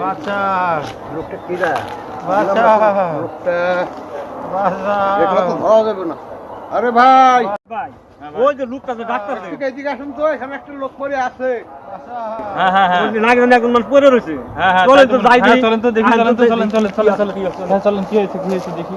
বাচ্চা লোকটা কিরা বাচ্চা লোকটা বাচ্চা দেখলে তো ধরা যাবে না। আরে ভাই! ভাই ওই যে লোকটা যে ডাক্তার ঠিক এদিকে আসুন তো এখানে একটা লোক পড়ে আছে। হ্যাঁ হ্যাঁ হ্যাঁ। মানুষ পড়ে রয়েছে। হ্যাঁ হ্যাঁ চলেন তো যাই দেখি। চলেন তো দেখি চলেন তো। চলেন চলেন চলেন চলেন হ্যাঁ চলেন কি হয়েছে কি হয়েছে দেখি।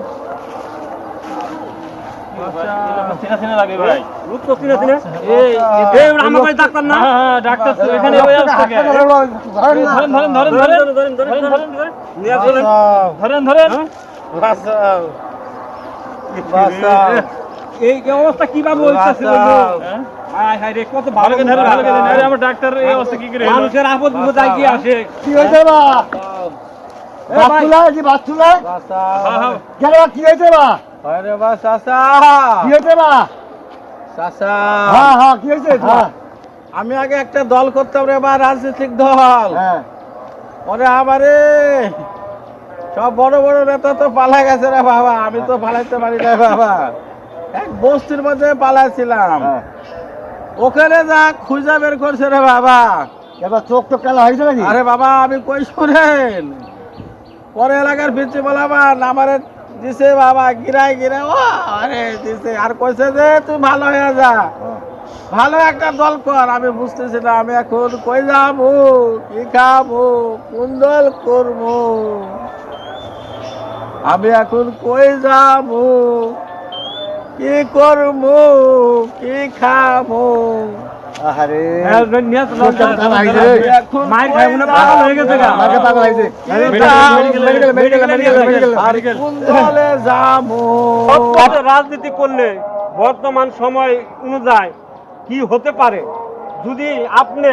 এই অবস্থা কীভাবে হইতেছে ডাক্তার এই অবস্থা কি করে আপদ বিপদ কি আসে কি হইছে বা? আরে বাস চাচা কি হয়েছে বা? চাচা হ্যাঁ হ্যাঁ কি হয়েছে? হ্যাঁ আমি আগে একটা দল করতাম রে বা রাজনৈতিক দল। হ্যাঁ। ওরে আমারে! সব বড় বড় নেতা তো পালা গেছে রে বাবা আমি তো পালাইতে পারি না বাবা। এক বস্তির মধ্যে পালাইছিলাম। হ্যাঁ। ওখানে যা খুঁজা বের করছে রে বাবা। এবার চোখ তো কেন হয়েছে নাকি? আরে বাবা আমি কই শোনেন? পরে এলাকার পিছিয়ে বলাবার আমারে দিছে বাবা গিরাই গিরাই ও, আরে দিছে। আর কইছে যে, তুই ভালো হয়ে যা। ভালো একটা দল কর। আমি বুঝতেছি না আমি এখন কই যাব, কি খাব, কোন দল করব? আমি এখন কই যাব? কি করব? কি খাব? হ্যাঁ, খাই মনে পাগল হয়ে গেছে গা। পাগল হয়েছে। মেডিকেল মেডিকেল মেডিকেল মেডিকেল দলে কত রাজনীতি করলে বর্তমান সময় অনুযায়ী কি হতে পারে? যদি আপনি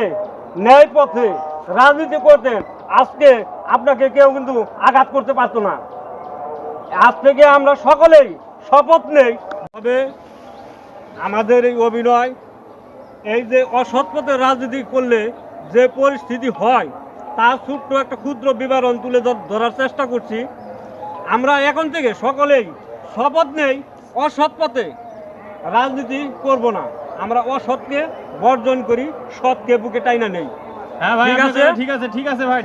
ন্যায় পথে রাজনীতি করতেন আজকে আপনাকে কেউ কিন্তু আঘাত করতে পারতো না। আজ থেকে আমরা সকলেই শপথ নেই। তবে আমাদের এই অভিনয় এই যে অসৎ পথে রাজনীতি করলে যে পরিস্থিতি হয় তার ছোট্ট একটা ক্ষুদ্র বিবরণ তুলে ধর- ধরার চেষ্টা করছি। আমরা এখন থেকে সকলেই শপথ নেই অসৎ পথে রাজনীতি করব না। আমরা অসৎকে বর্জন করি সৎকে বুকে টাইনা নেই। হ্যাঁ ভাই ঠিক আছে? ঠিক আছে ঠিক আছে ভাই